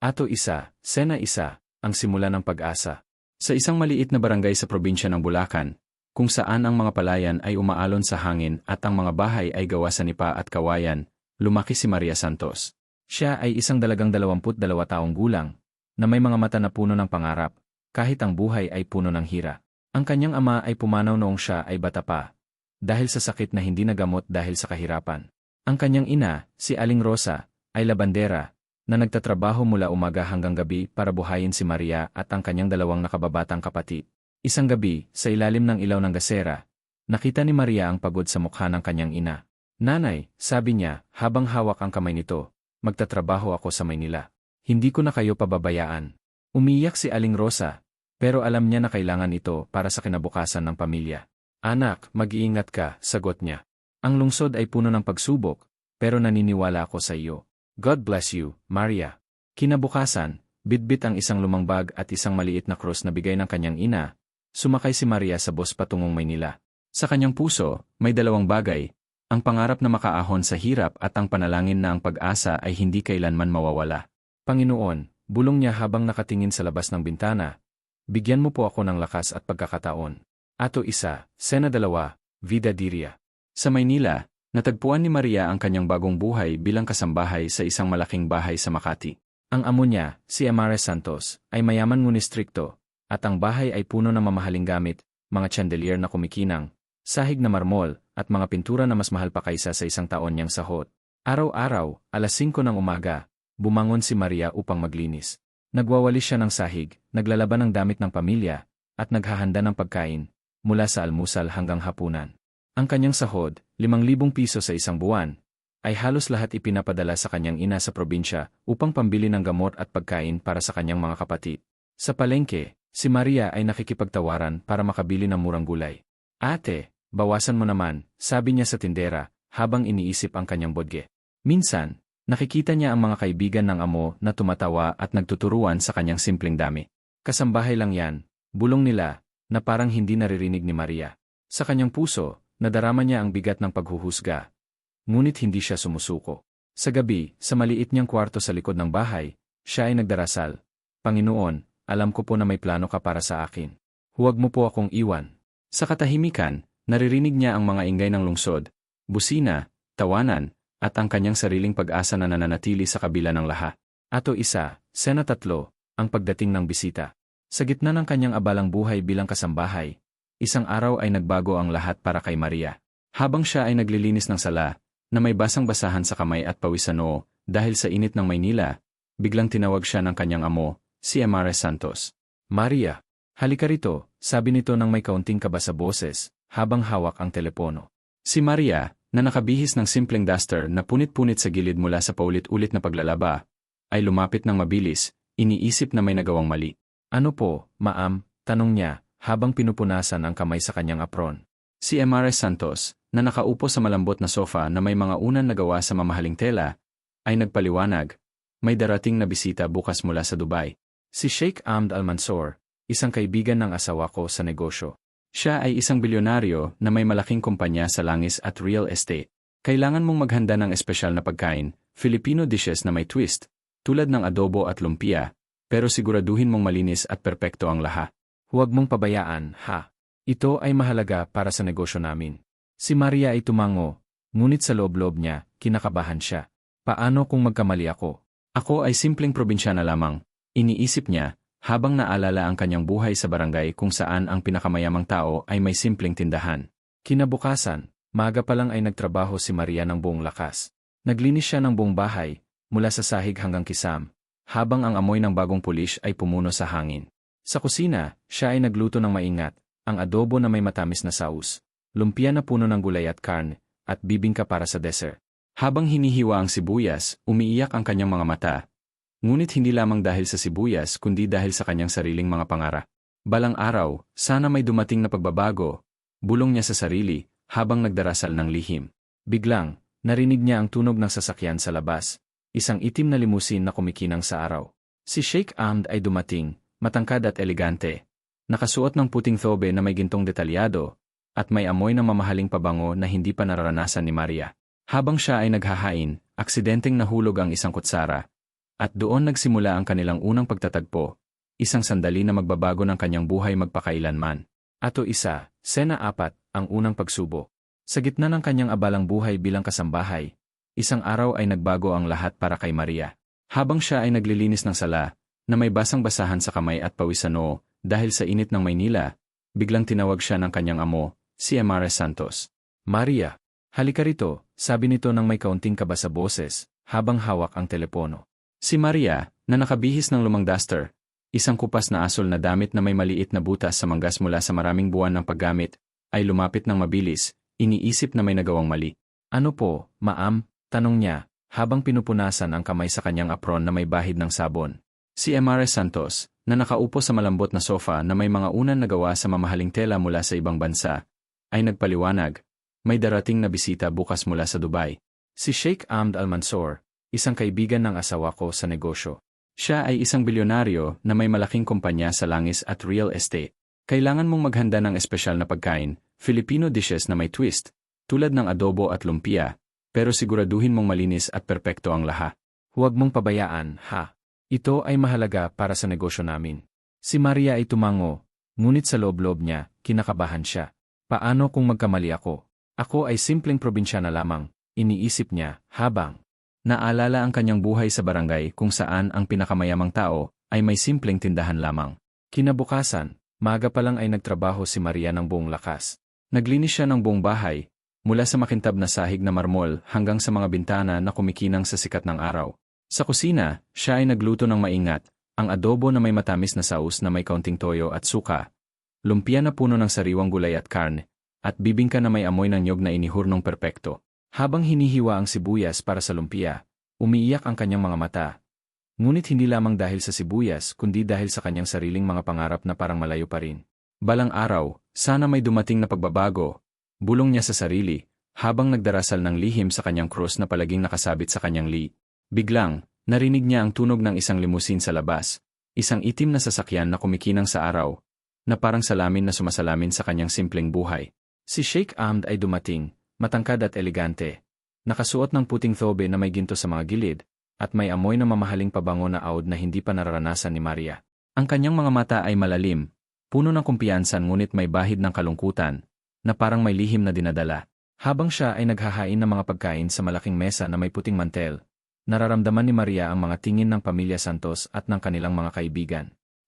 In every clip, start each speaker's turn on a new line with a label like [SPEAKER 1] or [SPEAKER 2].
[SPEAKER 1] Ato isa, Sena isa, ang simula ng pag-asa. Sa isang maliit na barangay sa probinsya ng Bulacan, kung saan ang mga palayan ay umaalon sa hangin at ang mga bahay ay gawa sa nipa at kawayan, lumaki si Maria Santos. Siya ay isang dalagang 22 taong gulang, na may mga mata na puno ng pangarap, kahit ang buhay ay puno ng hira. Ang kanyang ama ay pumanaw noong siya ay bata pa, dahil sa sakit na hindi nagamot dahil sa kahirapan. Ang kanyang ina, si Aling Rosa, ay labandera, na nagtatrabaho mula umaga hanggang gabi para buhayin si Maria at ang kanyang dalawang nakababatang kapatid. Isang gabi, sa ilalim ng ilaw ng gasera, nakita ni Maria ang pagod sa mukha ng kanyang ina. Nanay, sabi niya, habang hawak ang kamay nito, magtatrabaho ako sa Maynila. Hindi ko na kayo pababayaan. Umiyak si Aling Rosa, pero alam niya na kailangan ito para sa kinabukasan ng pamilya. Anak, mag-iingat ka, sagot niya. Ang lungsod ay puno ng pagsubok, pero naniniwala ako sa iyo. God bless you, Maria. Kinabukasan, bitbit ang isang lumang bag at isang maliit na krus na bigay ng kanyang ina. Sumakay si Maria sa bus patungong Maynila. Sa kanyang puso, may dalawang bagay, ang pangarap na makaahon sa hirap at ang panalangin na ang pag-asa ay hindi kailanman mawawala. Panginoon, bulong niya habang nakatingin sa labas ng bintana, bigyan mo po ako ng lakas at pagkakataon. Ato isa, Sena dalawa, Vida Diria. Sa Maynila, natagpuan ni Maria ang kanyang bagong buhay bilang kasambahay sa isang malaking bahay sa Makati. Ang amo niya, si Amares Santos, ay mayaman ngunit strikto, at ang bahay ay puno ng mamahaling gamit, mga chandelier na kumikinang, sahig na marmol, at mga pintura na mas mahal pa kaysa sa isang taon niyang sahot. Araw-araw, alas 5 ng umaga, bumangon si Maria upang maglinis. Nagwawalis siya ng sahig, naglalaban ng damit ng pamilya, at naghahanda ng pagkain, mula sa almusal hanggang hapunan. Ang kanyang sahod, 5,000 piso sa isang buwan, ay halos lahat ipinapadala sa kanyang ina sa probinsya upang pambili ng gamot at pagkain para sa kanyang mga kapatid. Sa palengke, si Maria ay nakikipagtawaran para makabili ng murang gulay. Ate, bawasan mo naman, sabi niya sa tindera, habang iniisip ang kanyang bodge. Minsan, nakikita niya ang mga kaibigan ng amo na tumatawa at nagtuturuan sa kanyang simpleng dami. Kasambahay lang yan, bulong nila, na parang hindi naririnig ni Maria. Sa kanyang puso, nadarama niya ang bigat ng paghuhusga. Ngunit hindi siya sumusuko. Sa gabi, sa maliit niyang kwarto sa likod ng bahay, siya ay nagdarasal. Panginoon, alam ko po na may plano ka para sa akin. Huwag mo po akong iwan. Sa katahimikan, naririnig niya ang mga ingay ng lungsod, busina, tawanan, at ang kanyang sariling pag-asa na nananatili sa kabila ng lahat. Ato isa, sena tatlo, ang pagdating ng bisita. Sa gitna ng kanyang abalang buhay bilang kasambahay, isang araw ay nagbago ang lahat para kay Maria. Habang siya ay naglilinis ng sala, na may basang-basahan sa kamay at pawisan noo, dahil sa init ng Maynila, biglang tinawag siya ng kanyang amo, si Amares Santos. Maria, halika rito, sabi nito nang may kaunting kaba sa boses, habang hawak ang telepono. Si Maria, na nakabihis ng simpleng duster na punit-punit sa gilid mula sa paulit-ulit na paglalaba, ay lumapit ng mabilis, iniisip na may nagawang mali. Ano po, maam? Tanong niya, habang pinupunasan ang kamay sa kanyang apron. Si Amares Santos, na nakaupo sa malambot na sofa na may mga unan na gawa sa mamahaling tela, ay nagpaliwanag, may darating na bisita bukas mula sa Dubai. Si Sheikh Ahmed Al-Mansur, isang kaibigan ng asawa ko sa negosyo. Siya ay isang bilyonaryo na may malaking kumpanya sa langis at real estate. Kailangan mong maghanda ng espesyal na pagkain, Filipino dishes na may twist, tulad ng adobo at lumpia, pero siguraduhin mong malinis at perpekto ang laha. Huwag mong pabayaan, ha? Ito ay mahalaga para sa negosyo namin. Si Maria ay tumango, ngunit sa loob-loob niya, kinakabahan siya. Paano kung magkamali ako? Ako ay simpleng probinsyana lamang, iniisip niya, habang naalala ang kanyang buhay sa barangay kung saan ang pinakamayamang tao ay may simpleng tindahan. Kinabukasan, maga pa lang ay nagtrabaho si Maria ng buong lakas. Naglinis siya ng buong bahay, mula sa sahig hanggang kisam, habang ang amoy ng bagong pulish ay pumuno sa hangin. Sa kusina, siya ay nagluto ng maingat, ang adobo na may matamis na saus, lumpia na puno ng gulay at karne, at bibingka para sa dessert. Habang hinihiwa ang sibuyas, umiiyak ang kanyang mga mata. Ngunit hindi lamang dahil sa sibuyas kundi dahil sa kanyang sariling mga pangarap. Balang araw, sana may dumating na pagbabago, bulong niya sa sarili, habang nagdarasal ng lihim. Biglang, narinig niya ang tunog ng sasakyan sa labas, isang itim na limusin na kumikinang sa araw. Si Sheikh Ahmed ay dumating, matangkad at elegante. Nakasuot ng puting thobe na may gintong detalyado, at may amoy ng mamahaling pabango na hindi pa nararanasan ni Maria. Habang siya ay naghahain, aksidenteng nahulog ang isang kutsara, At doon nagsimula ang kanilang unang pagtatagpo, isang sandali na magbabago ng kanyang buhay magpakailanman. Ato isa, Sena 4, ang unang pagsubo. Sa gitna ng kanyang abalang buhay bilang kasambahay, isang araw ay nagbago ang lahat para kay Maria. Habang siya ay naglilinis ng sala, na may basang-basahan sa kamay at pawis sa noo, dahil sa init ng Maynila, biglang tinawag siya ng kanyang amo, si Amares Santos. Maria, halika rito, sabi nito nang may kaunting kaba sa boses, habang hawak ang telepono. Si Maria, na nakabihis ng lumang duster, isang kupas na asol na damit na may maliit na butas sa manggas mula sa maraming buwan ng paggamit, ay lumapit ng mabilis, iniisip na may nagawang mali. Ano po, maam? Tanong niya, habang pinupunasan ang kamay sa kanyang apron na may bahid ng sabon. Si Amares Santos, na nakaupo sa malambot na sofa na may mga unan nagawa sa mamahaling tela mula sa ibang bansa, ay nagpaliwanag, may darating na bisita bukas mula sa Dubai. Si Sheikh Ahmed Al-Mansur, isang kaibigan ng asawa ko sa negosyo. Siya ay isang bilyonaryo na may malaking kumpanya sa langis at real estate. Kailangan mong maghanda ng espesyal na pagkain, Filipino dishes na may twist, tulad ng adobo at lumpia, pero siguraduhin mong malinis at perpekto ang laha. Huwag mong pabayaan, ha? Ito ay mahalaga para sa negosyo namin. Si Maria ay tumango, ngunit sa loob-loob niya, kinakabahan siya. Paano kung magkamali ako? Ako ay simpleng probinsyana lamang, iniisip niya, habang naalala ang kanyang buhay sa barangay kung saan ang pinakamayamang tao ay may simpleng tindahan lamang. Kinabukasan, maga pa lang ay nagtrabaho si Maria ng buong lakas. Naglinis siya ng buong bahay, mula sa makintab na sahig na marmol hanggang sa mga bintana na kumikinang sa sikat ng araw. Sa kusina, siya ay nagluto ng maingat, ang adobo na may matamis na saus na may kaunting toyo at suka, lumpia na puno ng sariwang gulay at karne, at bibingka na may amoy ng nyog na inihurnong perpekto. Habang hinihiwa ang sibuyas para sa lumpia, umiiyak ang kanyang mga mata. Ngunit hindi lamang dahil sa sibuyas kundi dahil sa kanyang sariling mga pangarap na parang malayo pa rin. Balang araw, sana may dumating na pagbabago, bulong niya sa sarili, habang nagdarasal ng lihim sa kanyang cross na palaging nakasabit sa kanyang li. Biglang, narinig niya ang tunog ng isang limusin sa labas, isang itim na sasakyan na kumikinang sa araw, na parang salamin na sumasalamin sa kanyang simpleng buhay. Si Sheikh Ahmed ay dumating, matangkad at elegante. Nakasuot ng puting thobe na may ginto sa mga gilid, at may amoy na mamahaling pabango na aud na hindi pa nararanasan ni Maria. Ang kanyang mga mata ay malalim, puno ng kumpiyansan ngunit may bahid ng kalungkutan, na parang may lihim na dinadala. Habang siya ay naghahain ng mga pagkain sa malaking mesa na may puting mantel, nararamdaman ni Maria ang mga tingin ng pamilya Santos at ng kanilang mga kaibigan.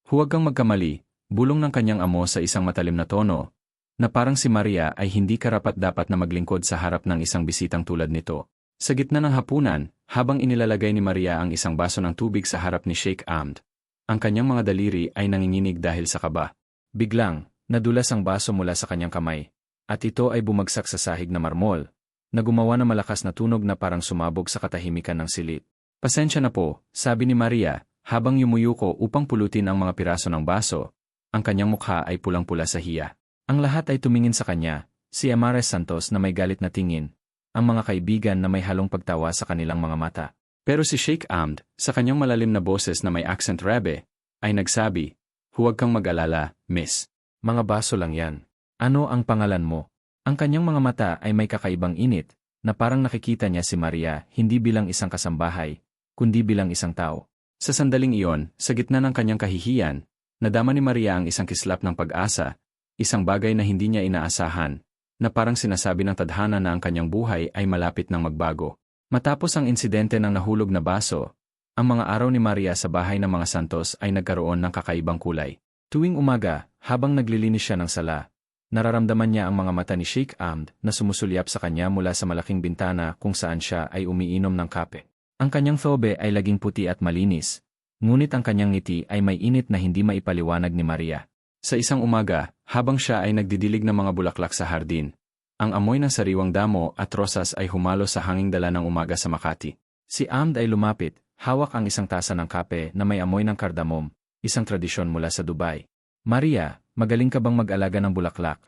[SPEAKER 1] Huwag kang magkamali, bulong ng kanyang amo sa isang matalim na tono, na parang si Maria ay hindi karapat-dapat na maglingkod sa harap ng isang bisitang tulad nito. Sa gitna ng hapunan, habang inilalagay ni Maria ang isang baso ng tubig sa harap ni Sheikh Ahmed, ang kanyang mga daliri ay nanginginig dahil sa kaba. Biglang, nadulas ang baso mula sa kanyang kamay, at ito ay bumagsak sa sahig na marmol, na gumawa ng malakas na tunog na parang sumabog sa katahimikan ng silit. Pasensya na po, sabi ni Maria, habang yumuyuko upang pulutin ang mga piraso ng baso, ang kanyang mukha ay pulang-pula sa hiya. Ang lahat ay tumingin sa kanya, si Amares Santos na may galit na tingin, ang mga kaibigan na may halong pagtawa sa kanilang mga mata. Pero si Sheikh Ahmed, sa kanyang malalim na boses na may accent rebe, ay nagsabi, Huwag kang mag-alala, miss. Mga baso lang yan. Ano ang pangalan mo? Ang kanyang mga mata ay may kakaibang init, na parang nakikita niya si Maria hindi bilang isang kasambahay, kundi bilang isang tao. Sa sandaling iyon, sa gitna ng kanyang kahihiyan, nadama ni Maria ang isang kislap ng pag-asa, isang bagay na hindi niya inaasahan, na parang sinasabi ng tadhana na ang kanyang buhay ay malapit ng magbago. Matapos ang insidente ng nahulog na baso, ang mga araw ni Maria sa bahay ng mga santos ay nagkaroon ng kakaibang kulay. Tuwing umaga, habang naglilinis siya ng sala, nararamdaman niya ang mga mata ni Sheikh Ahmed na sumusulyap sa kanya mula sa malaking bintana kung saan siya ay umiinom ng kape. Ang kanyang thobe ay laging puti at malinis, ngunit ang kanyang ngiti ay may init na hindi maipaliwanag ni Maria. Sa isang umaga, habang siya ay nagdidilig ng mga bulaklak sa hardin, ang amoy ng sariwang damo at rosas ay humalo sa hanging dala ng umaga sa Makati. Si Amd ay lumapit, hawak ang isang tasa ng kape na may amoy ng kardamom, isang tradisyon mula sa Dubai. Maria, magaling ka bang mag-alaga ng bulaklak?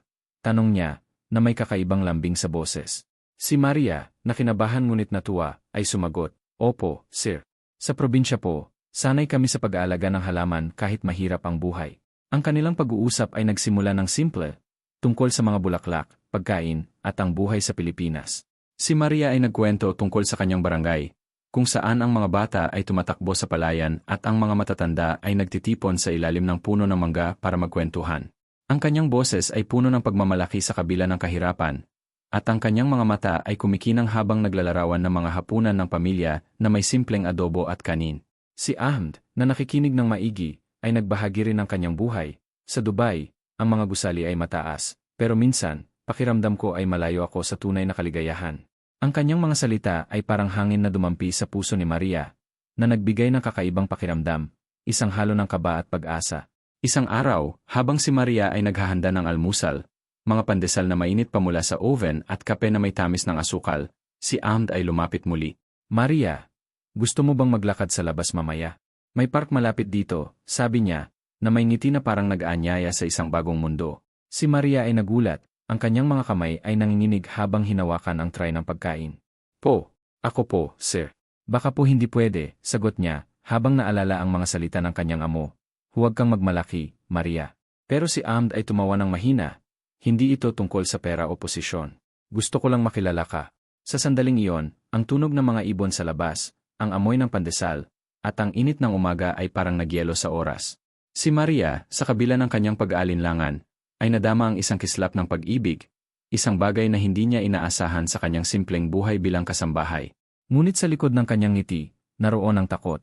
[SPEAKER 1] Tanong niya, na may kakaibang lambing sa boses. Si Maria, na kinabahan ngunit natuwa, ay sumagot, Opo, sir. Sa probinsya po, sanay kami sa pag-aalaga ng halaman kahit mahirap ang buhay. Ang kanilang pag-uusap ay nagsimula ng simple, tungkol sa mga bulaklak, pagkain, at ang buhay sa Pilipinas. Si Maria ay nagkwento tungkol sa kanyang barangay, kung saan ang mga bata ay tumatakbo sa palayan at ang mga matatanda ay nagtitipon sa ilalim ng puno ng mangga para magkwentuhan. Ang kanyang boses ay puno ng pagmamalaki sa kabila ng kahirapan, at ang kanyang mga mata ay kumikinang habang naglalarawan ng mga hapunan ng pamilya na may simpleng adobo at kanin. Si Ahmed, na nakikinig ng maigi, ay nagbahagi rin ng kanyang buhay. Sa Dubai, ang mga gusali ay mataas, pero minsan, pakiramdam ko ay malayo ako sa tunay na kaligayahan. Ang kanyang mga salita ay parang hangin na dumampi sa puso ni Maria, na nagbigay ng kakaibang pakiramdam, isang halo ng kaba at pag-asa. Isang araw, habang si Maria ay naghahanda ng almusal, mga pandesal na mainit pa mula sa oven at kape na may tamis ng asukal, si Ahmed ay lumapit muli. Maria, gusto mo bang maglakad sa labas mamaya? May park malapit dito, sabi niya, na may ngiti na parang nag-aanyaya sa isang bagong mundo. Si Maria ay nagulat, ang kanyang mga kamay ay nanginginig habang hinawakan ang tray ng pagkain. Po, ako po, sir. Baka po hindi pwede, sagot niya, habang naalala ang mga salita ng kanyang amo. Huwag kang magmalaki, Maria. Pero si Amd ay tumawa ng mahina. Hindi ito tungkol sa pera o posisyon. Gusto ko lang makilala ka. Sa sandaling iyon, ang tunog ng mga ibon sa labas, ang amoy ng pandesal, at ang init ng umaga ay parang nagyelo sa oras. Si Maria, sa kabila ng kanyang pag-aalinlangan, ay nadama ang isang kislap ng pag-ibig, isang bagay na hindi niya inaasahan sa kanyang simpleng buhay bilang kasambahay. Ngunit sa likod ng kanyang ngiti, naroon ang takot.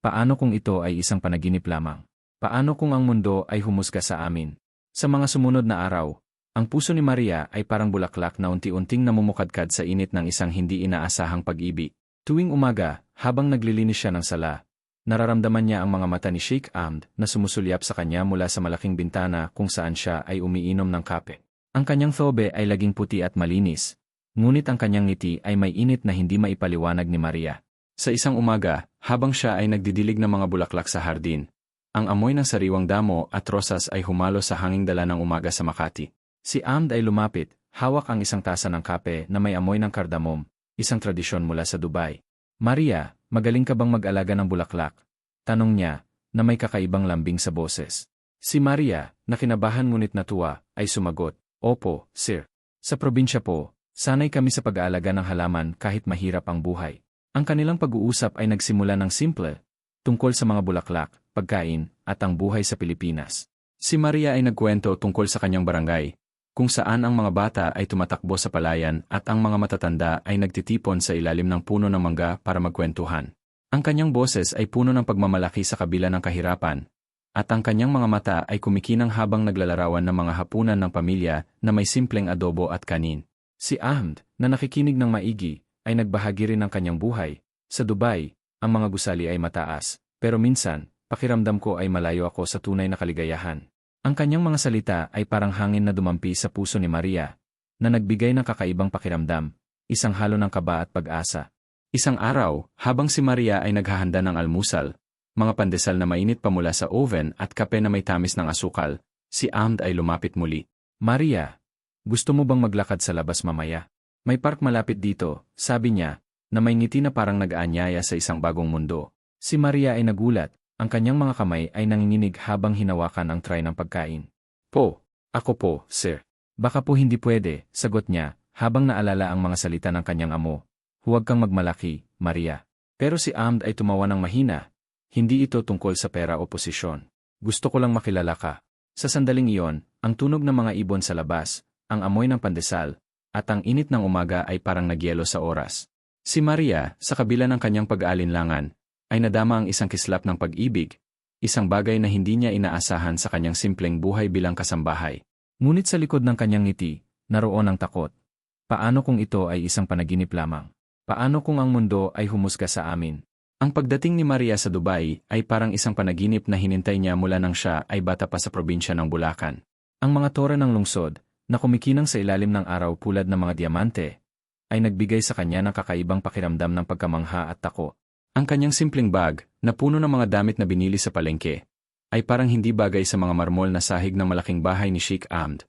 [SPEAKER 1] Paano kung ito ay isang panaginip lamang? Paano kung ang mundo ay humusga sa amin? Sa mga sumunod na araw, ang puso ni Maria ay parang bulaklak na unti-unting namumukadkad sa init ng isang hindi inaasahang pag-ibig. Tuwing umaga, habang naglilinis siya ng sala, Nararamdaman niya ang mga mata ni Sheikh Amd na sumusulyap sa kanya mula sa malaking bintana kung saan siya ay umiinom ng kape. Ang kanyang thobe ay laging puti at malinis, ngunit ang kanyang ngiti ay may init na hindi maipaliwanag ni Maria. Sa isang umaga, habang siya ay nagdidilig ng mga bulaklak sa hardin, ang amoy ng sariwang damo at rosas ay humalo sa hanging dala ng umaga sa Makati. Si Amd ay lumapit, hawak ang isang tasa ng kape na may amoy ng kardamom, isang tradisyon mula sa Dubai. Maria, magaling ka bang mag-alaga ng bulaklak? Tanong niya, na may kakaibang lambing sa boses. Si Maria, na kinabahan ngunit natuwa, ay sumagot, Opo, sir. Sa probinsya po, sanay kami sa pag-aalaga ng halaman kahit mahirap ang buhay. Ang kanilang pag-uusap ay nagsimula ng simple, tungkol sa mga bulaklak, pagkain, at ang buhay sa Pilipinas. Si Maria ay nagkwento tungkol sa kanyang barangay, kung saan ang mga bata ay tumatakbo sa palayan at ang mga matatanda ay nagtitipon sa ilalim ng puno ng mangga para magkwentuhan. Ang kanyang boses ay puno ng pagmamalaki sa kabila ng kahirapan, at ang kanyang mga mata ay kumikinang habang naglalarawan ng mga hapunan ng pamilya na may simpleng adobo at kanin. Si Ahmed, na nakikinig ng maigi, ay nagbahagi rin ng kanyang buhay. Sa Dubai, ang mga gusali ay mataas, pero minsan, pakiramdam ko ay malayo ako sa tunay na kaligayahan. Ang kanyang mga salita ay parang hangin na dumampi sa puso ni Maria, na nagbigay ng kakaibang pakiramdam, isang halo ng kaba at pag-asa. Isang araw, habang si Maria ay naghahanda ng almusal, mga pandesal na mainit pa mula sa oven at kape na may tamis ng asukal, si Amd ay lumapit muli. Maria, gusto mo bang maglakad sa labas mamaya? May park malapit dito, sabi niya, na may ngiti na parang nag-aanyaya sa isang bagong mundo. Si Maria ay nagulat, ang kanyang mga kamay ay nanginginig habang hinawakan ang tray ng pagkain. Po, ako po, sir. Baka po hindi pwede, sagot niya, habang naalala ang mga salita ng kanyang amo. Huwag kang magmalaki, Maria. Pero si Amd ay tumawa ng mahina. Hindi ito tungkol sa pera o posisyon. Gusto ko lang makilala ka. Sa sandaling iyon, ang tunog ng mga ibon sa labas, ang amoy ng pandesal, at ang init ng umaga ay parang nagyelo sa oras. Si Maria, sa kabila ng kanyang pag-aalinlangan, ay nadama ang isang kislap ng pag-ibig, isang bagay na hindi niya inaasahan sa kanyang simpleng buhay bilang kasambahay. Ngunit sa likod ng kanyang ngiti, naroon ang takot. Paano kung ito ay isang panaginip lamang? Paano kung ang mundo ay humusga sa amin? Ang pagdating ni Maria sa Dubai ay parang isang panaginip na hinintay niya mula nang siya ay bata pa sa probinsya ng Bulacan. Ang mga tore ng lungsod, na kumikinang sa ilalim ng araw pulad ng mga diamante, ay nagbigay sa kanya ng kakaibang pakiramdam ng pagkamangha at tako. Ang kanyang simpleng bag, na puno ng mga damit na binili sa palengke, ay parang hindi bagay sa mga marmol na sahig ng malaking bahay ni Sheikh Amd,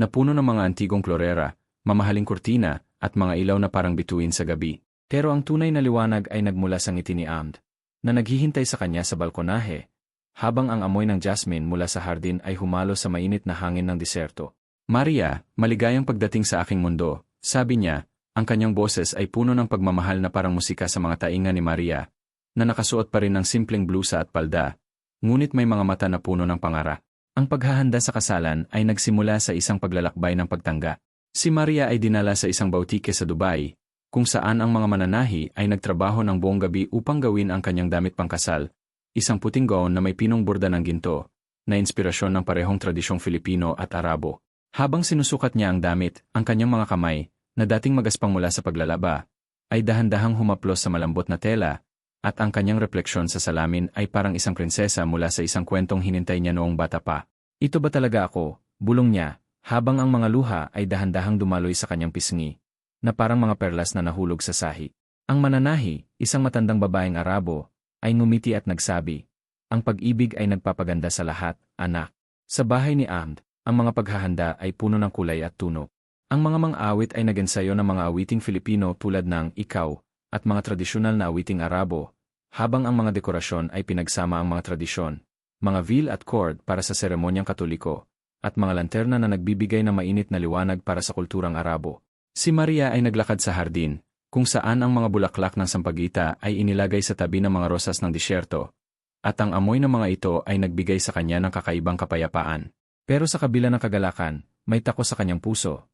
[SPEAKER 1] na puno ng mga antigong klorera, mamahaling kurtina, at mga ilaw na parang bituin sa gabi. Pero ang tunay na liwanag ay nagmula sa ngiti ni Amd, na naghihintay sa kanya sa balkonahe, habang ang amoy ng jasmine mula sa hardin ay humalo sa mainit na hangin ng diserto. Maria, maligayang pagdating sa aking mundo, sabi niya, Ang kanyang boses ay puno ng pagmamahal na parang musika sa mga tainga ni Maria, na nakasuot pa rin ng simpleng blusa at palda, ngunit may mga mata na puno ng pangara. Ang paghahanda sa kasalan ay nagsimula sa isang paglalakbay ng pagtangga. Si Maria ay dinala sa isang bautike sa Dubai, kung saan ang mga mananahi ay nagtrabaho ng buong gabi upang gawin ang kanyang damit pangkasal, isang puting gown na may pinong burda ng ginto, na inspirasyon ng parehong tradisyong Filipino at Arabo. Habang sinusukat niya ang damit, ang kanyang mga kamay, na dating magaspang mula sa paglalaba, ay dahan-dahang humaplos sa malambot na tela, at ang kanyang refleksyon sa salamin ay parang isang prinsesa mula sa isang kwentong hinintay niya noong bata pa. Ito ba talaga ako? Bulong niya, habang ang mga luha ay dahan-dahang dumaloy sa kanyang pisngi, na parang mga perlas na nahulog sa sahi. Ang mananahi, isang matandang babaeng Arabo, ay ngumiti at nagsabi, Ang pag-ibig ay nagpapaganda sa lahat, anak. Sa bahay ni Amd, ang mga paghahanda ay puno ng kulay at tunog. Ang mga mang-awit ay nagensayo ng mga awiting Filipino tulad ng Ikaw at mga tradisyonal na awiting Arabo, habang ang mga dekorasyon ay pinagsama ang mga tradisyon, mga veil at cord para sa seremonyang katoliko, at mga lanterna na nagbibigay ng mainit na liwanag para sa kulturang Arabo. Si Maria ay naglakad sa hardin, kung saan ang mga bulaklak ng sampagita ay inilagay sa tabi ng mga rosas ng disyerto, at ang amoy ng mga ito ay nagbigay sa kanya ng kakaibang kapayapaan. Pero sa kabila ng kagalakan, may tako sa kanyang puso,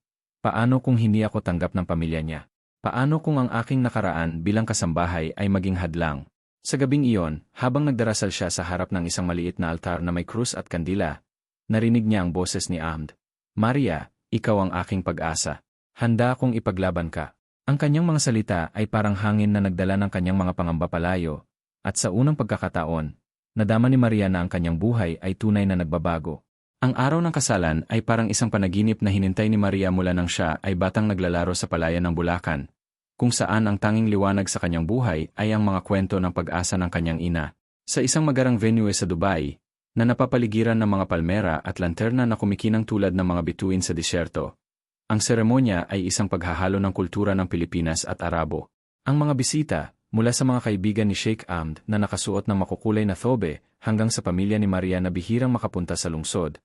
[SPEAKER 1] Paano kung hindi ako tanggap ng pamilya niya? Paano kung ang aking nakaraan bilang kasambahay ay maging hadlang? Sa gabing iyon, habang nagdarasal siya sa harap ng isang maliit na altar na may krus at kandila, narinig niya ang boses ni Amd. Maria, ikaw ang aking pag-asa. Handa akong ipaglaban ka. Ang kanyang mga salita ay parang hangin na nagdala ng kanyang mga pangamba palayo, at sa unang pagkakataon, nadama ni Maria na ang kanyang buhay ay tunay na nagbabago. Ang araw ng kasalan ay parang isang panaginip na hinintay ni Maria mula nang siya ay batang naglalaro sa palayan ng Bulacan, kung saan ang tanging liwanag sa kanyang buhay ay ang mga kwento ng pag-asa ng kanyang ina. Sa isang magarang venue sa Dubai, na napapaligiran ng mga palmera at lanterna na kumikinang tulad ng mga bituin sa disyerto. Ang seremonya ay isang paghahalo ng kultura ng Pilipinas at Arabo. Ang mga bisita, mula sa mga kaibigan ni Sheikh Amd na nakasuot ng makukulay na thobe hanggang sa pamilya ni Maria na bihirang makapunta sa lungsod,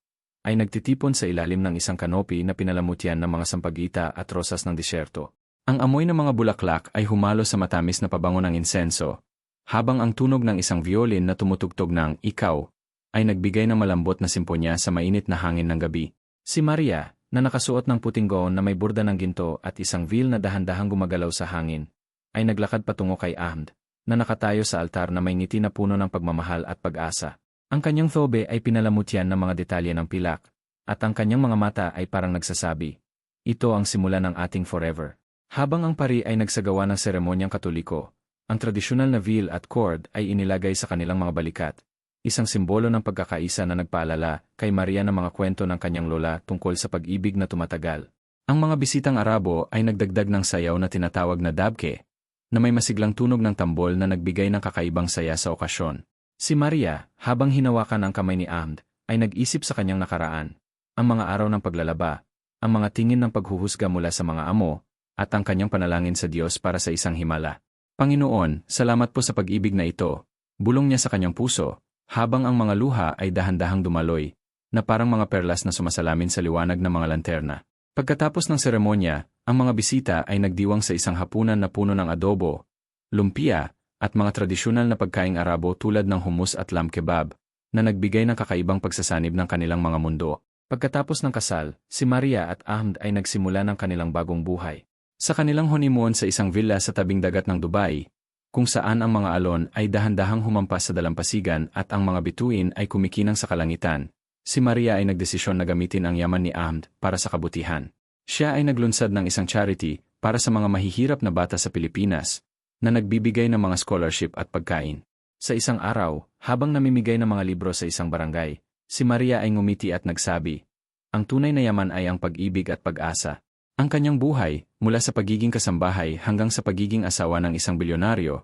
[SPEAKER 1] ay nagtitipon sa ilalim ng isang kanopi na pinalamutyan ng mga sampagita at rosas ng disyerto. Ang amoy ng mga bulaklak ay humalo sa matamis na pabango ng insenso, habang ang tunog ng isang violin na tumutugtog ng Ikaw ay nagbigay ng malambot na simponya sa mainit na hangin ng gabi. Si Maria, na nakasuot ng puting gown na may burda ng ginto at isang veil na dahan-dahang gumagalaw sa hangin, ay naglakad patungo kay Ahmed, na nakatayo sa altar na may ngiti na puno ng pagmamahal at pag-asa. Ang kanyang thobe ay pinalamutyan ng mga detalye ng pilak, at ang kanyang mga mata ay parang nagsasabi, ito ang simula ng ating forever. Habang ang pari ay nagsagawa ng seremonyang katoliko, ang tradisyonal na veil at cord ay inilagay sa kanilang mga balikat, isang simbolo ng pagkakaisa na nagpaalala kay Maria ng mga kwento ng kanyang lola tungkol sa pag-ibig na tumatagal. Ang mga bisitang Arabo ay nagdagdag ng sayaw na tinatawag na dabke, na may masiglang tunog ng tambol na nagbigay ng kakaibang saya sa okasyon. Si Maria, habang hinawakan ang kamay ni Amd, ay nag-isip sa kanyang nakaraan, ang mga araw ng paglalaba, ang mga tingin ng paghuhusga mula sa mga amo, at ang kanyang panalangin sa Diyos para sa isang himala. Panginoon, salamat po sa pag-ibig na ito, bulong niya sa kanyang puso, habang ang mga luha ay dahan-dahang dumaloy, na parang mga perlas na sumasalamin sa liwanag ng mga lanterna. Pagkatapos ng seremonya, ang mga bisita ay nagdiwang sa isang hapunan na puno ng adobo, lumpia, at mga tradisyonal na pagkaing Arabo tulad ng hummus at lamb kebab, na nagbigay ng kakaibang pagsasanib ng kanilang mga mundo. Pagkatapos ng kasal, si Maria at Ahmed ay nagsimula ng kanilang bagong buhay. Sa kanilang honeymoon sa isang villa sa tabing dagat ng Dubai, kung saan ang mga alon ay dahan-dahang humampas sa dalampasigan at ang mga bituin ay kumikinang sa kalangitan, si Maria ay nagdesisyon na gamitin ang yaman ni Ahmed para sa kabutihan. Siya ay naglunsad ng isang charity para sa mga mahihirap na bata sa Pilipinas, na nagbibigay ng mga scholarship at pagkain. Sa isang araw, habang namimigay ng mga libro sa isang barangay, si Maria ay ngumiti at nagsabi, Ang tunay na yaman ay ang pag-ibig at pag-asa. Ang kanyang buhay, mula sa pagiging kasambahay hanggang sa pagiging asawa ng isang bilyonaryo,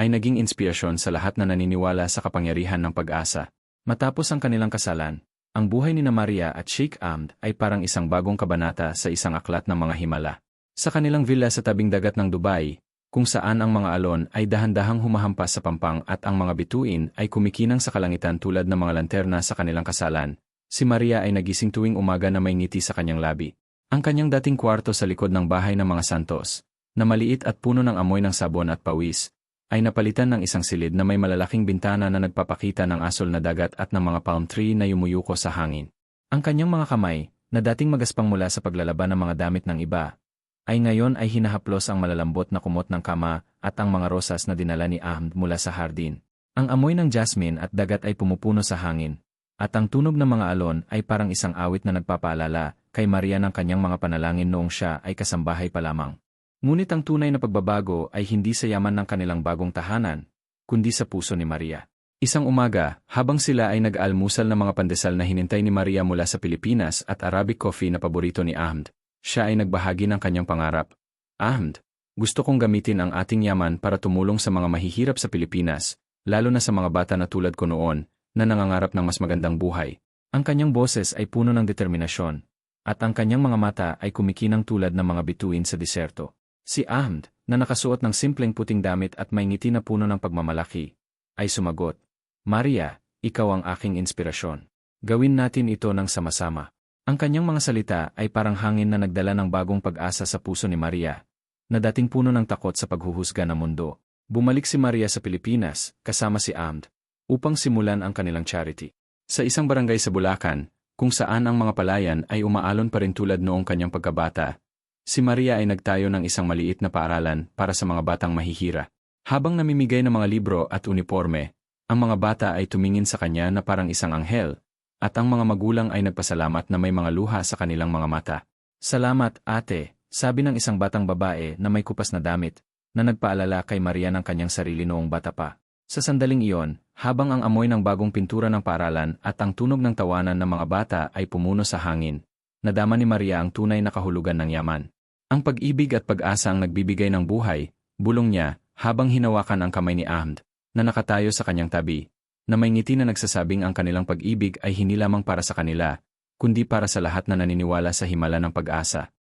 [SPEAKER 1] ay naging inspirasyon sa lahat na naniniwala sa kapangyarihan ng pag-asa. Matapos ang kanilang kasalan, ang buhay ni na Maria at Sheikh Amd ay parang isang bagong kabanata sa isang aklat ng mga himala. Sa kanilang villa sa tabing dagat ng Dubai, kung saan ang mga alon ay dahan-dahang humahampas sa pampang at ang mga bituin ay kumikinang sa kalangitan tulad ng mga lanterna sa kanilang kasalan. Si Maria ay nagising tuwing umaga na may ngiti sa kanyang labi. Ang kanyang dating kwarto sa likod ng bahay ng mga santos na maliit at puno ng amoy ng sabon at pawis, ay napalitan ng isang silid na may malalaking bintana na nagpapakita ng asol na dagat at ng mga palm tree na yumuyuko sa hangin. Ang kanyang mga kamay, na dating magaspang mula sa paglalaban ng mga damit ng iba, ay ngayon ay hinahaplos ang malalambot na kumot ng kama at ang mga rosas na dinala ni Ahmed mula sa hardin. Ang amoy ng jasmine at dagat ay pumupuno sa hangin, at ang tunog ng mga alon ay parang isang awit na nagpapaalala kay Maria ng kanyang mga panalangin noong siya ay kasambahay pa lamang. Ngunit ang tunay na pagbabago ay hindi sa yaman ng kanilang bagong tahanan, kundi sa puso ni Maria. Isang umaga, habang sila ay nag-almusal ng mga pandesal na hinintay ni Maria mula sa Pilipinas at Arabic coffee na paborito ni Ahmed, siya ay nagbahagi ng kanyang pangarap. Ahmed, gusto kong gamitin ang ating yaman para tumulong sa mga mahihirap sa Pilipinas, lalo na sa mga bata na tulad ko noon, na nangangarap ng mas magandang buhay. Ang kanyang boses ay puno ng determinasyon, at ang kanyang mga mata ay kumikinang tulad ng mga bituin sa diserto. Si Ahmed, na nakasuot ng simpleng puting damit at may ngiti na puno ng pagmamalaki, ay sumagot, Maria, ikaw ang aking inspirasyon. Gawin natin ito ng sama-sama. Ang kanyang mga salita ay parang hangin na nagdala ng bagong pag-asa sa puso ni Maria, na dating puno ng takot sa paghuhusga ng mundo. Bumalik si Maria sa Pilipinas, kasama si Ahmed, upang simulan ang kanilang charity. Sa isang barangay sa Bulacan, kung saan ang mga palayan ay umaalon pa rin tulad noong kanyang pagkabata, si Maria ay nagtayo ng isang maliit na paaralan para sa mga batang mahihira. Habang namimigay ng mga libro at uniforme, ang mga bata ay tumingin sa kanya na parang isang anghel, at ang mga magulang ay nagpasalamat na may mga luha sa kanilang mga mata. Salamat, ate, sabi ng isang batang babae na may kupas na damit, na nagpaalala kay Maria ng kanyang sarili noong bata pa. Sa sandaling iyon, habang ang amoy ng bagong pintura ng paralan at ang tunog ng tawanan ng mga bata ay pumuno sa hangin, nadama ni Maria ang tunay na kahulugan ng yaman. Ang pag-ibig at pag-asa ang nagbibigay ng buhay, bulong niya, habang hinawakan ang kamay ni Ahmed, na nakatayo sa kanyang tabi, na may ngiti na nagsasabing ang kanilang pag-ibig ay hindi lamang para sa kanila, kundi para sa lahat na naniniwala sa himala ng pag-asa.